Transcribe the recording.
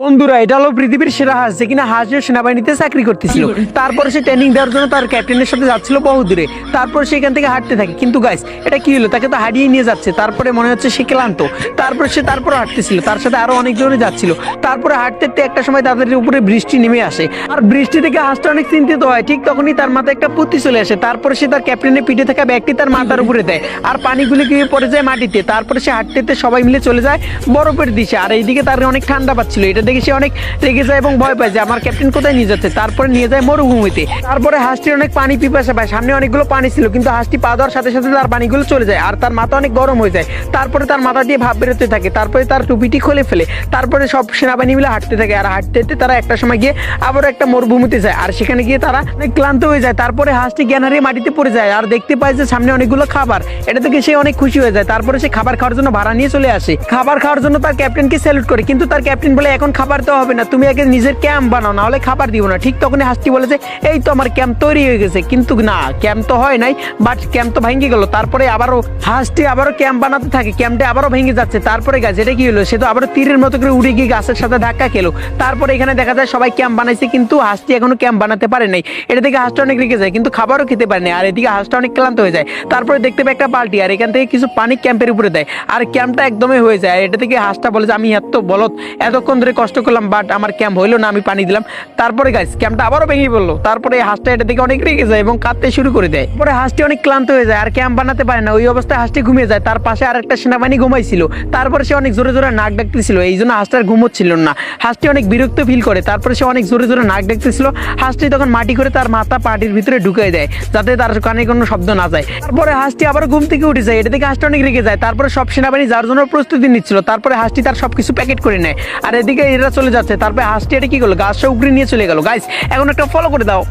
বন্ধুরা এটা হলো পৃথিবীর সেরা হাঁস যে কিনা হাঁসের সেনাবাহিনীতে চাকরি করতেছিল। তারপরে সে ট্রেনিং দেওয়ার জন্য তার ক্যাপ্টেনের সাথে যাচ্ছিল বহু দূরে। তারপর সে এখান থেকে হাঁটতে থাকে। কিন্তু গাইস এটা কি হলো? তাকে তো হারিয়ে নিয়ে যাচ্ছে। তারপরে মনে হচ্ছে সে ক্লান্ত। তারপর সে তারপরে হাঁটতেছিল। তার সাথে আরও অনেকজনে যাচ্ছিল। তারপরে হাঁটতে হাঁটতে একটা সময় তাদের উপরে বৃষ্টি নেমে আসে। আর বৃষ্টি থেকে হাঁসটা অনেক চিন্তিত হয়। ঠিক তখনই তার মাথায় একটা পুঁতি চলে আসে। তারপরে সে তার ক্যাপ্টেনের পিঠে থাকা ব্যাগটি তার মাথার উপরে দেয়। আর পানিগুলি গিয়ে পড়ে যায় মাটিতে। তারপরে সে হাঁটতে হাঁটতে সবাই মিলে চলে যায় বরফের দিশে। আর এইদিকে তার অনেক ঠান্ডা পাচ্ছিল। এটা দেখে সে অনেক রেগে যায় এবং ভয় পায় যে আমার ক্যাপ্টেন কোথায় নিয়ে যাচ্ছে। তারপরে নিয়ে যায় মরুভূমিতে। তারপরে হাঁসটির অনেক পানি পিপাসা পায়। সামনে অনেকগুলো পানি ছিল, কিন্তু হাঁসটি পা দেওয়ার সাথে সাথে তার পানিগুলো চলে যায় আর তার মাথা অনেক গরম হয়ে যায়। তারপরে তার মাথা দিয়ে ভাব বেরোতে থাকে। তারপরে তার টুপিটি খুলে ফেলে। তারপরে সব সেনাবাহিনী মিলে হাঁটতে থাকে আর হাঁটতে হাঁটতে তারা একটা সময় গিয়ে আবারও একটা মরুভূমিতে যায় আর সেখানে গিয়ে তারা অনেক ক্লান্ত হয়ে যায়। তারপরে হাঁসটি জ্ঞান হারিয়ে মাটিতে পড়ে যায় আর দেখতে পায় যে সামনে অনেকগুলো খাবার। এটা থেকে সে অনেক খুশি হয়ে যায়। তারপরে সে খাবার খাওয়ার জন্য ভাড়া নিয়ে চলে আসে। খাবার খাওয়ার জন্য তার ক্যাপ্টেনকে স্যালুট করে, কিন্তু তার ক্যাপ্টেন বলে, এখন খাবার তো হবে না, তুমি আগে নিজের ক্যাম্প বানাও না হলে খাবার দিব না। ঠিক তখনই হাঁসটি বলে যে, এই তো আমার ক্যাম্প তৈরি হয়ে গেছে। কিন্তু না ক্যাম্প তো হয় নাই বাট ক্যাম্প তো ভেঙে গেল। তারপরে আবারও হাঁসটি আবারও ক্যাম্প বানাতে থাকে ক্যাম্পটা আবারও ভেঙে যাচ্ছে। তারপরে গাছ এটা কি হলো? সে তো আবারও তীরের মতো করে উড়ে গিয়ে গাছের সাথে ধাক্কা খেলো। তারপরে এখানে দেখা যায় সবাই ক্যাম্প বানাইছে, কিন্তু হাঁসটি এখনও ক্যাম্প বানাতে পারে নাই। এটা থেকে হাঁসটা অনেক রেগে যায়, কিন্তু খাবারও খেতে পারে না আর এদিকে হাঁসটা অনেক ক্লান্ত হয়ে যায়। তারপরে দেখতে পাই একটা বালতি আর এখান থেকে কিছু পানি ক্যাম্পের উপরে দেয়। আর ক্যাম্পটা একদমই হয়ে যায়। এটা থেকে হাঁসটা বলে যে, আমি এত বলত এতক্ষণ ধরে কষ্ট করলাম বাট আমার ক্যাম্প হইল না, আমি পানি দিলাম। তারপরে গাইস ক্যাম্পটা আবারও ভেঙে পড়ল। তারপরে হাঁসটা এটা থেকে অনেক রেগে যায় এবং কাঁদতে শুরু করে দেয়। পরে হাঁসটি অনেক ক্লান্ত হয়ে যায়, আর ক্যাম্প বানাতে পারে না। ওই অবস্থায় হাঁসটি ঘুমিয়ে যায়। তার পাশে আর একটা সেনাবাহিনী ঘুমাইছিল। তারপরে সে অনেক জোরে জোরে নাক ডাকতেছিল। এই জন্য হাঁসটার ঘুমোচ্ছিল না। হাঁসটি অনেক বিরক্ত ফিল করে। তারপরে সে অনেক জোরে জোরে নাক ডাকতেছিল। হাঁসটি তখন মাটি করে তার মাথা পাটির ভিতরে ঢুকিয়ে দেয়, যাতে তার কানে কোনো শব্দ না যায়। তারপরে হাঁসটি আবার ঘুম থেকে উঠে যায়। এটা থেকে হাঁসটা অনেক রেগে যায়। তারপরে সব সেনাবাহিনী যার জন্য প্রস্তুতি নিচ্ছিল, তারপরে হাঁসটি তার সবকিছু প্যাকেট করে নেয়। আর এদিকে এরা চলে যাচ্ছে, তারপরে হাঁসটি এটা কি করল? গাছটা উগড়ে নিয়ে চলে গেল। গাইস এখন একটা ফলো করে দাও।